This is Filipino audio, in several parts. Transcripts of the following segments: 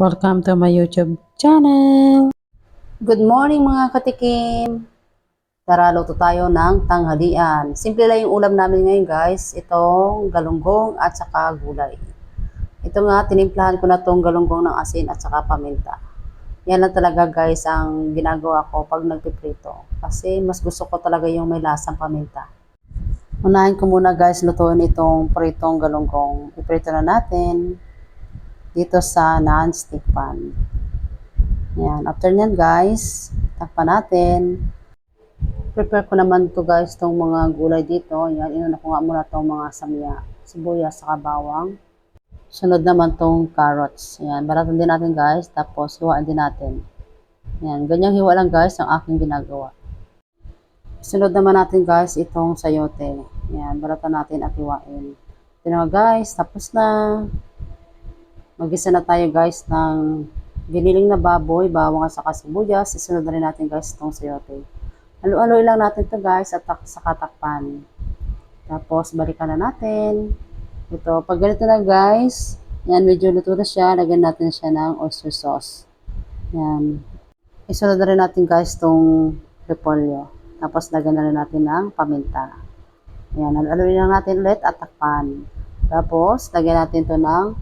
Welcome to my YouTube channel. Good morning mga katikim! Tara, luto tayo ng tanghalian. Simple lang yung ulam namin ngayon guys. Itong galunggong at saka gulay. Ito nga, tinimplahan ko na tong galunggong ng asin at saka paminta. Yan lang talaga guys ang ginagawa ko pag nagpiprito. Kasi mas gusto ko talaga yung may lasang paminta. Unahin ko muna guys lutuin itong pritong galunggong. Iprito na natin dito sa non-stick pan. Yan. After nyan guys, takpan natin. Prepare ko naman to guys, tong mga gulay dito. Yan, inuna ko nga muna tong mga samya, sibuyas, saka bawang. Sunod naman tong carrots. Yan, baratan din natin guys. Tapos, hiwain din natin. Yan, ganyang hiwa lang guys ang aking ginagawa. Sunod naman natin guys itong sayote. Yan, baratan natin at hiwain. Ito na guys, tapos na. Magisa na tayo guys ng giniling na baboy, bawang at saka sibuyas. Isunod na rin natin guys itong sayote. Halo-halo lang natin to guys at tak saka takpan. Tapos balikan na natin. Ito, pag ganito na guys, yan medyo luto na siya, lagyan natin siya ng oyster sauce. Yan. Isunod na rin natin guys itong repolyo. Tapos lagyan na rin natin ng paminta. Yan, halo-halo lang natin ulit at takpan. Tapos, lagyan natin to ng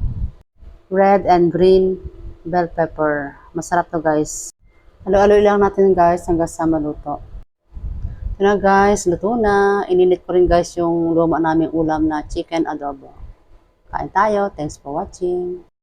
red and green bell pepper. Masarap to guys. Halo-halo lang natin guys hanggang sa maluto. Ito na guys, luto na. Ininit ko rin guys yung luma naming ulam na chicken adobo. Kain tayo. Thanks for watching.